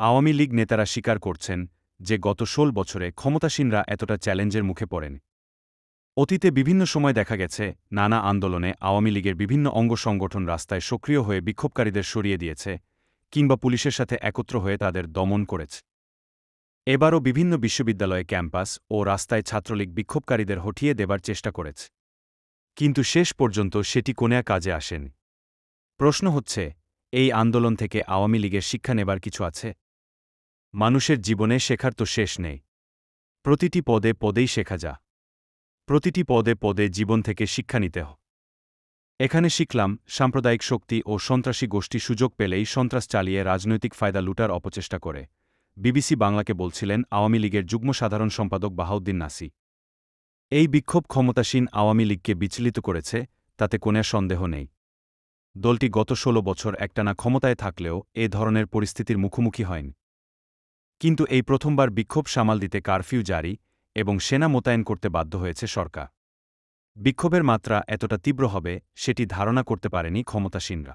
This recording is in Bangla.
আওয়ামী লীগ নেতারা স্বীকার করছেন যে গত ষোল বছরে ক্ষমতাসীনরা এতটা চ্যালেঞ্জের মুখে পড়েন। অতীতে বিভিন্ন সময় দেখা গেছে, নানা আন্দোলনে আওয়ামী লীগের বিভিন্ন অঙ্গ সংগঠন রাস্তায় সক্রিয় হয়ে বিক্ষোভকারীদের সরিয়ে দিয়েছে কিংবা পুলিশের সাথে একত্র হয়ে তাদের দমন করেছে। এবারও বিভিন্ন বিশ্ববিদ্যালয়ে ক্যাম্পাস ও রাস্তায় ছাত্রলীগ বিক্ষোভকারীদের হঠিয়ে দেবার চেষ্টা করেছে। কিন্তু শেষ পর্যন্ত সেটি কোনেয়া কাজে আসেনি। প্রশ্ন হচ্ছে, এই আন্দোলন থেকে আওয়ামী লীগের শিক্ষা নেবার কিছু আছে? মানুষের জীবনে শেখার তো শেষ নেই। প্রতিটি পদে পদেই শেখা যা। প্রতিটি পদে পদে জীবন থেকে শিক্ষা নিতে হ। এখানে শিখলাম, সাম্প্রদায়িক শক্তি ও সন্ত্রাসী গোষ্ঠী সুযোগ পেলেই সন্ত্রাস চালিয়ে রাজনৈতিক ফায়দা লুটার অপচেষ্টা করে। বিবিসি বাংলাকে বলছিলেন, আওয়ামী লীগের যুগ্ম সাধারণ সম্পাদক বাহাউদ্দিন নাসি। এই বিক্ষোভ ক্ষমতাসীন আওয়ামী লীগকে বিচলিত করেছে, তাতে কোনো সন্দেহ নেই। দলটি গত ষোলো বছর একটানা ক্ষমতায় থাকলেও এ ধরনের পরিস্থিতির মুখোমুখি হয়নি। কিন্তু এই প্রথমবার বিক্ষোভ সামাল দিতে কারফিউ জারি এবং সেনা মোতায়েন করতে বাধ্য হয়েছে সরকার। বিক্ষোভের মাত্রা এতটা তীব্র হবে, সেটি ধারণা করতে পারেনি ক্ষমতাসীনরা।